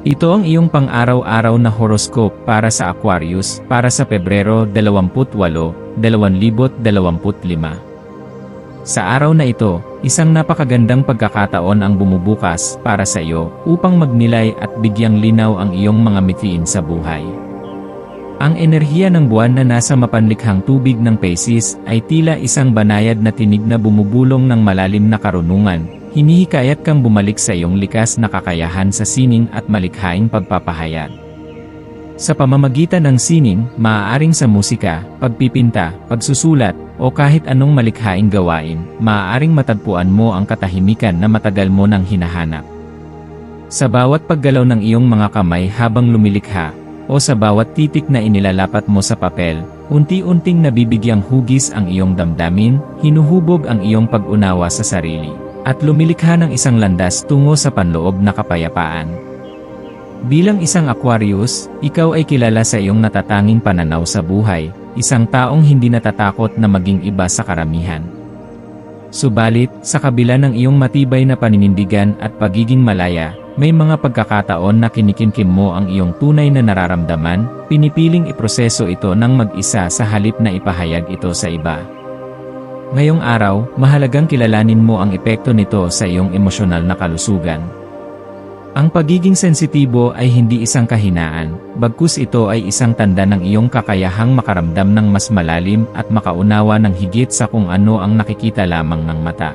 Ito ang iyong pang-araw-araw na horoscope para sa Aquarius para sa Pebrero 28, 2025. Sa araw na ito, isang napakagandang pagkakataon ang bumubukas para sa iyo upang magnilay at bigyang linaw ang iyong mga mitiin sa buhay. Ang enerhiya ng buwan na nasa mapanlikhang tubig ng Pisces ay tila isang banayad na tinig na bumubulong ng malalim na karunungan, hinihikayat kang bumalik sa iyong likas na kakayahan sa sining at malikhaing pagpapahayag. Sa pamamagitan ng sining, maaaring sa musika, pagpipinta, pagsusulat, o kahit anong malikhaing gawain, maaaring matagpuan mo ang katahimikan na matagal mo nang hinahanap. Sa bawat paggalaw ng iyong mga kamay habang lumilikha, o sa bawat titik na inilalapat mo sa papel, unti-unting nabibigyang hugis ang iyong damdamin, hinuhubog ang iyong pag-unawa sa sarili, at lumilikha ng isang landas tungo sa panloob na kapayapaan. Bilang isang Aquarius, ikaw ay kilala sa iyong natatanging pananaw sa buhay, isang taong hindi natatakot na maging iba sa karamihan. Subalit, sa kabila ng iyong matibay na paninindigan at pagiging malaya, may mga pagkakataon na kinikinkim mo ang iyong tunay na nararamdaman, pinipiling iproseso ito ng mag-isa sa halip na ipahayag ito sa iba. Ngayong araw, mahalagang kilalanin mo ang epekto nito sa iyong emosyonal na kalusugan. Ang pagiging sensitibo ay hindi isang kahinaan, bagkus ito ay isang tanda ng iyong kakayahang makaramdam ng mas malalim at makaunawa ng higit sa kung ano ang nakikita lamang ng mata.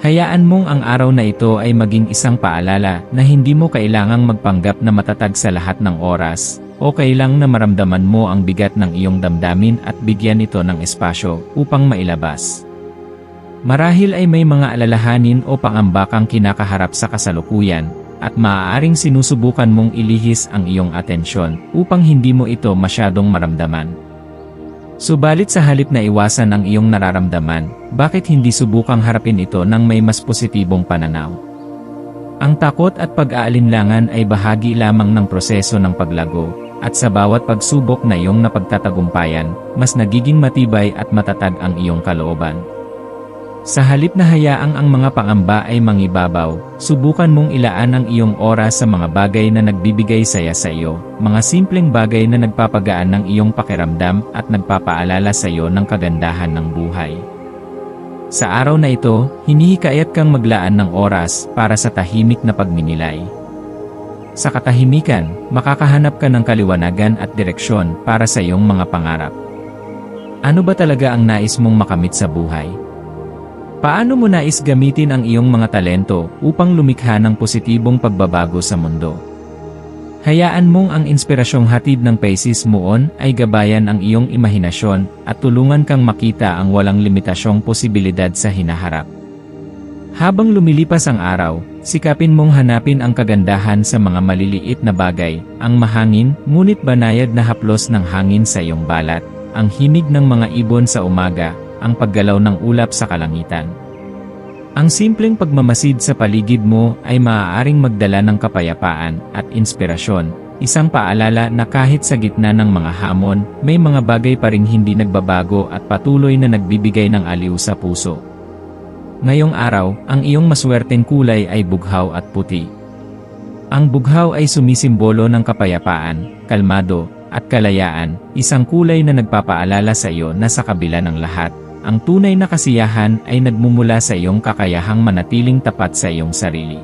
Hayaan mong ang araw na ito ay maging isang paalala na hindi mo kailangang magpanggap na matatag sa lahat ng oras, o kailang na maramdaman mo ang bigat ng iyong damdamin at bigyan ito ng espasyo upang mailabas. Marahil ay may mga alalahanin o pangambakang kinakaharap sa kasalukuyan, at maaaring sinusubukan mong ilihis ang iyong atensyon upang hindi mo ito masyadong maramdaman. Subalit sa halip na iwasan ang iyong nararamdaman, bakit hindi subukang harapin ito ng may mas positibong pananaw? Ang takot at pag-aalinlangan ay bahagi lamang ng proseso ng paglago, at sa bawat pagsubok na iyong napagtatagumpayan, mas nagiging matibay at matatag ang iyong kalooban. Sa halip na hayaang ang mga pangamba ay mangibabaw, subukan mong ilaan ang iyong oras sa mga bagay na nagbibigay saya sa iyo, mga simpleng bagay na nagpapagaan ng iyong pakiramdam at nagpapaalala sa iyo ng kagandahan ng buhay. Sa araw na ito, hinihikayat kang maglaan ng oras para sa tahimik na pagninilay. Sa katahimikan, makakahanap ka ng kaliwanagan at direksyon para sa iyong mga pangarap. Ano ba talaga ang nais mong makamit sa buhay? Paano mo nais gamitin ang iyong mga talento upang lumikha ng positibong pagbabago sa mundo? Hayaan mong ang inspirasyong hatid ng Pisces Moon ay gabayan ang iyong imahinasyon at tulungan kang makita ang walang limitasyong posibilidad sa hinaharap. Habang lumilipas ang araw, sikapin mong hanapin ang kagandahan sa mga maliliit na bagay, ang mahangin, ngunit banayad na haplos ng hangin sa iyong balat, ang himig ng mga ibon sa umaga, ang paggalaw ng ulap sa kalangitan. Ang simpleng pagmamasid sa paligid mo ay maaaring magdala ng kapayapaan at inspirasyon, isang paalala na kahit sa gitna ng mga hamon, may mga bagay pa ring hindi nagbabago at patuloy na nagbibigay ng aliw sa puso. Ngayong araw, ang iyong maswerteng kulay ay bughaw at puti. Ang bughaw ay sumisimbolo ng kapayapaan, kalmado, at kalayaan, isang kulay na nagpapaalala sa iyo na sa kabila ng lahat, ang tunay na kasiyahan ay nagmumula sa iyong kakayahang manatiling tapat sa iyong sarili.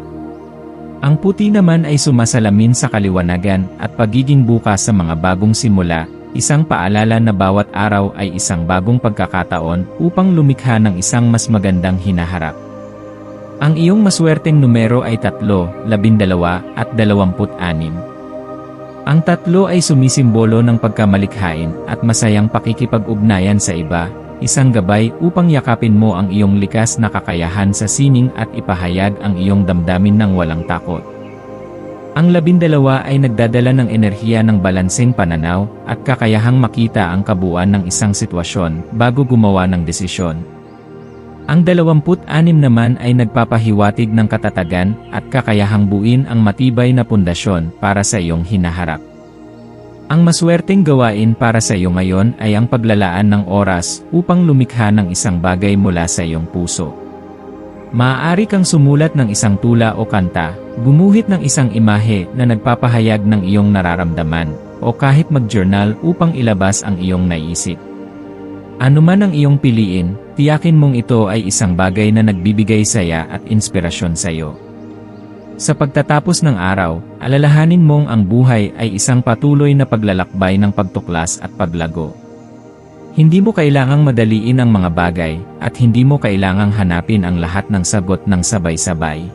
Ang puti naman ay sumasalamin sa kaliwanagan at pagiging bukas sa mga bagong simula, isang paalala na bawat araw ay isang bagong pagkakataon upang lumikha ng isang mas magandang hinaharap. Ang iyong maswerteng numero ay 3, 12 at 26. Ang tatlo ay sumisimbolo ng pagkamalikhain at masayang pakikipag-ugnayan sa iba, isang gabay upang yakapin mo ang iyong likas na kakayahan sa sining at ipahayag ang iyong damdamin ng walang takot. Ang labindalawa ay nagdadala ng enerhiya ng balanseng pananaw at kakayahang makita ang kabuuan ng isang sitwasyon bago gumawa ng desisyon. Ang 26 naman ay nagpapahiwatig ng katatagan at kakayahang buuin ang matibay na pundasyon para sa iyong hinaharap. Ang maswerteng gawain para sa iyo ngayon ay ang paglalaan ng oras upang lumikha ng isang bagay mula sa iyong puso. Maaari kang sumulat ng isang tula o kanta, gumuhit ng isang imahe na nagpapahayag ng iyong nararamdaman, o kahit mag-journal upang ilabas ang iyong naisip. Ano man ang iyong piliin, tiyakin mong ito ay isang bagay na nagbibigay saya at inspirasyon sa iyo. Sa pagtatapos ng araw, alalahanin mong ang buhay ay isang patuloy na paglalakbay ng pagtuklas at paglago. Hindi mo kailangang madaliin ang mga bagay, at hindi mo kailangang hanapin ang lahat ng sagot ng sabay-sabay.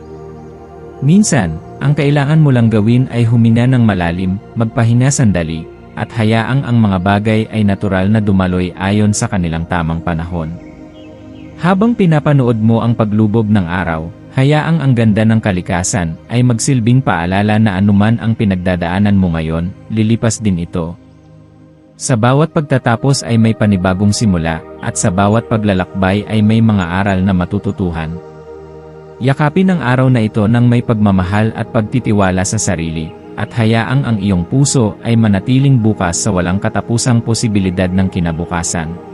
Minsan, ang kailangan mo lang gawin ay humina ng malalim, magpahinga sandali, at hayaang ang mga bagay ay natural na dumaloy ayon sa kanilang tamang panahon. Habang pinapanood mo ang paglubog ng araw, hayaang ang ganda ng kalikasan ay magsilbing paalala na anuman ang pinagdadaanan mo ngayon, lilipas din ito. Sa bawat pagtatapos ay may panibagong simula, at sa bawat paglalakbay ay may mga aral na matututuhan. Yakapin ang araw na ito ng may pagmamahal at pagtitiwala sa sarili, at hayaang ang iyong puso ay manatiling bukas sa walang katapusang posibilidad ng kinabukasan.